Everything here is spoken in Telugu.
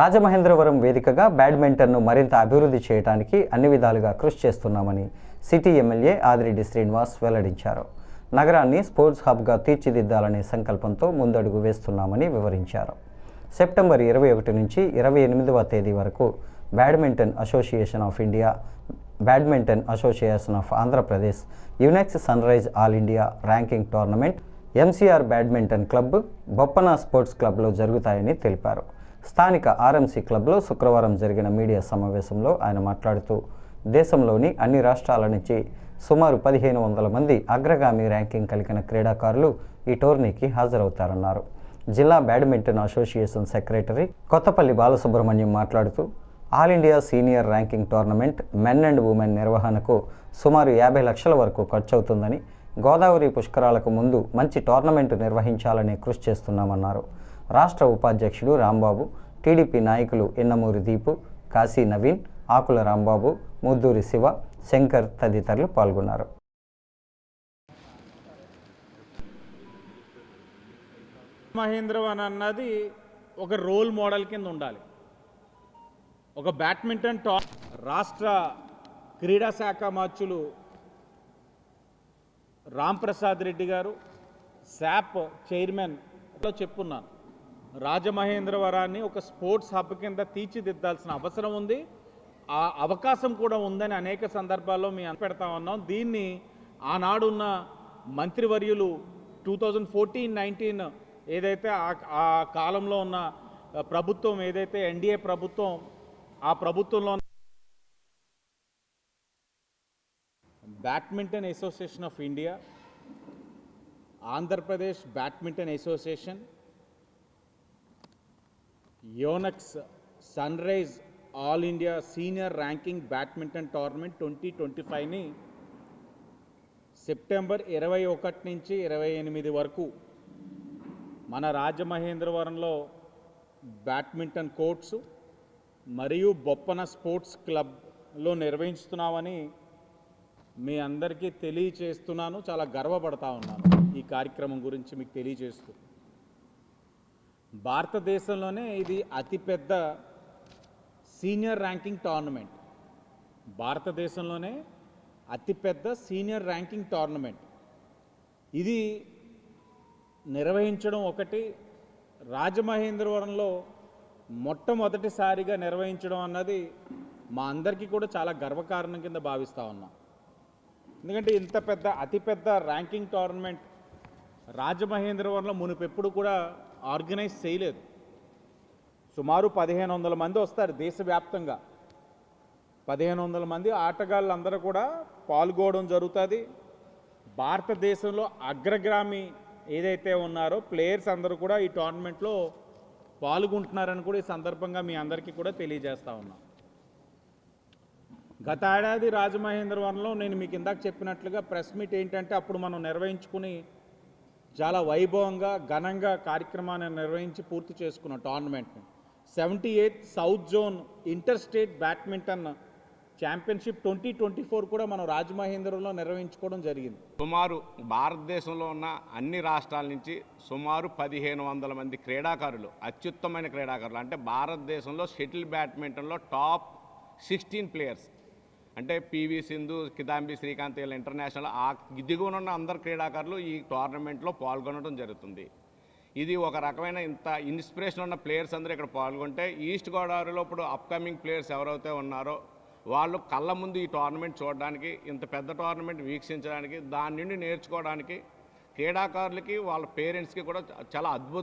రాజమహేంద్రవరం వేదికగా బ్యాడ్మింటన్ను మరింత అభివృద్ధి చేయడానికి అన్ని విధాలుగా కృషి చేస్తున్నామని సిటీ ఎమ్మెల్యే ఆదిరెడ్డి శ్రీనివాస్ వెల్లడించారు. నగరాన్ని స్పోర్ట్స్ హబ్గా తీర్చిదిద్దాలనే సంకల్పంతో ముందడుగు వేస్తున్నామని వివరించారు. సెప్టెంబర్ ఇరవై ఒకటి నుంచి ఇరవై ఎనిమిదవ తేదీ వరకు badminton association of India badminton association of Andhra Pradesh Yonex Sunrise all India ranking tournament MCR badminton club Boppana sports క్లబ్లో జరుగుతాయని తెలిపారు. స్థానిక ఆర్ఎంసీ క్లబ్లో శుక్రవారం జరిగిన మీడియా సమావేశంలో ఆయన మాట్లాడుతూ దేశంలోని అన్ని రాష్ట్రాల నుంచి సుమారు పదిహేను వందల మంది అగ్రగామి ర్యాంకింగ్ కలిగిన క్రీడాకారులు ఈ టోర్నీకి హాజరవుతారన్నారు. జిల్లా Badminton Association secretary Kottapalli Balasubrahmanyam మాట్లాడుతూ all India senior ranking tournament men and women నిర్వహణకు సుమారు యాభై లక్షల వరకు ఖర్చవుతుందని గోదావరి పుష్కరాలకు ముందు మంచి టోర్నమెంట్ నిర్వహించాలని కృషి చేస్తున్నామన్నారు. రాష్ట్ర ఉపాధ్యక్షుడు రాంబాబు టీడీపీ నాయకులు ఎన్నమూరి దీపు కాశీ నవీన్ ఆకుల రాంబాబు ముద్దూరి శివ శంకర్ తదితరులు పాల్గొన్నారు. మహేంద్రవన్ అన్నది ఒక రోల్ మోడల్ కింద ఉండాలి. ఒక బ్యాడ్మింటన్ టా రాష్ట్ర క్రీడా శాఖ మార్చులు రామ్ ప్రసాద్ రెడ్డి గారు శాప్ చైర్మన్ చెప్పున్నాను. రాజమహేంద్రవరాన్ని ఒక స్పోర్ట్స్ హబ్ కింద తీర్చిదిద్దాల్సిన అవసరం ఉంది. ఆ అవకాశం కూడా ఉందని అనేక సందర్భాల్లో మేము పెడతా ఉన్నాం. దీన్ని ఆనాడున్న మంత్రివర్యులు టూ థౌజండ్ ఫోర్టీన్ నైన్టీన్ ఏదైతే ఆ- ఆ కాలంలో ఉన్న ప్రభుత్వం ఏదైతే ఎన్డీఏ ప్రభుత్వం ఆ ప్రభుత్వంలో badminton association of India Andhra Pradesh badminton association Yonex Sunrise all India senior ranking badminton tournament twenty twenty ఫైవ్ని September ఇరవై ఒకటి నుంచి ఇరవై ఎనిమిది వరకు మన రాజమహేంద్రవరంలో బ్యాడ్మింటన్ కోర్ట్స్ మరియు బొప్పన స్పోర్ట్స్ క్లబ్లో నిర్వహిస్తున్నామని మీ అందరికీ తెలియచేస్తున్నాను. చాలా గర్వపడతా ఉన్నాను ఈ కార్యక్రమం గురించి మీకు తెలియజేస్తూ. భారతదేశంలోనే ఇది అతిపెద్ద సీనియర్ ర్యాంకింగ్ టోర్నమెంట్. భారతదేశంలోనే అతిపెద్ద సీనియర్ ర్యాంకింగ్ టోర్నమెంట్. ఇది నిర్వహించడం ఒకటి రాజమహేంద్రవరంలో మొట్టమొదటిసారిగా నిర్వహించడం అన్నది మా అందరికీ కూడా చాలా గర్వకారణం కింద భావిస్తూ ఉన్నాం. ఎందుకంటే ఇంత పెద్ద అతిపెద్ద ర్యాంకింగ్ టోర్నమెంట్ రాజమహేంద్రవరంలో మునుపెప్పుడు కూడా ఆర్గనైజ్ చేయలేదు. సుమారు పదిహేను వందల మంది వస్తారు దేశవ్యాప్తంగా. పదిహేను వందల మంది ఆటగాళ్ళందరూ కూడా పాల్గొనడం జరుగుతుంది. భారతదేశంలో అగ్రగ్రామి ఏదైతే ఉన్నారో ప్లేయర్స్ అందరూ కూడా ఈ టోర్నమెంట్లో పాల్గొంటున్నారని కూడా ఈ సందర్భంగా మీ అందరికీ కూడా తెలియజేస్తూ ఉన్నాం. గత ఏడాది రాజమహేంద్రవరంలో నేను మీకు ఇందాక చెప్పినట్లుగా ప్రెస్ మీట్ ఏంటంటే అప్పుడు మనం నిర్వహించుకుని చాలా వైభవంగా ఘనంగా కార్యక్రమాన్ని నిర్వహించి పూర్తి చేసుకున్న టోర్నమెంట్ని. Seventy eighth south zone inter state badminton championship twenty twenty four కూడా మనం రాజమహేంద్రంలో నిర్వహించుకోవడం జరిగింది. సుమారు భారతదేశంలో ఉన్న అన్ని రాష్ట్రాల నుంచి సుమారు పదిహేను వందల మంది క్రీడాకారులు అత్యుత్తమైన క్రీడాకారులు అంటే భారతదేశంలో షటిల్ బ్యాడ్మింటన్లో టాప్ సిక్స్టీన్ ప్లేయర్స్ అంటే పివి సింధు కిదాంబి శ్రీకాంత్ వీళ్ళ ఇంటర్నేషనల్ ఆ దిగువన ఉన్న అందరు క్రీడాకారులు ఈ టోర్నమెంట్లో పాల్గొనడం జరుగుతుంది. ఇది ఒక రకమైన ఇంత ఇన్స్పిరేషన్ ఉన్న ప్లేయర్స్ అందరూ ఇక్కడ పాల్గొంటే ఈస్ట్ గోదావరిలో ఇప్పుడు అప్కమింగ్ ప్లేయర్స్ ఎవరైతే ఉన్నారో వాళ్ళు కళ్ళ ముందు ఈ టోర్నమెంట్ చూడడానికి ఇంత పెద్ద టోర్నమెంట్ వీక్షించడానికి దాని నుండి నేర్చుకోవడానికి క్రీడాకారులకి వాళ్ళ పేరెంట్స్కి కూడా చాలా అద్భుత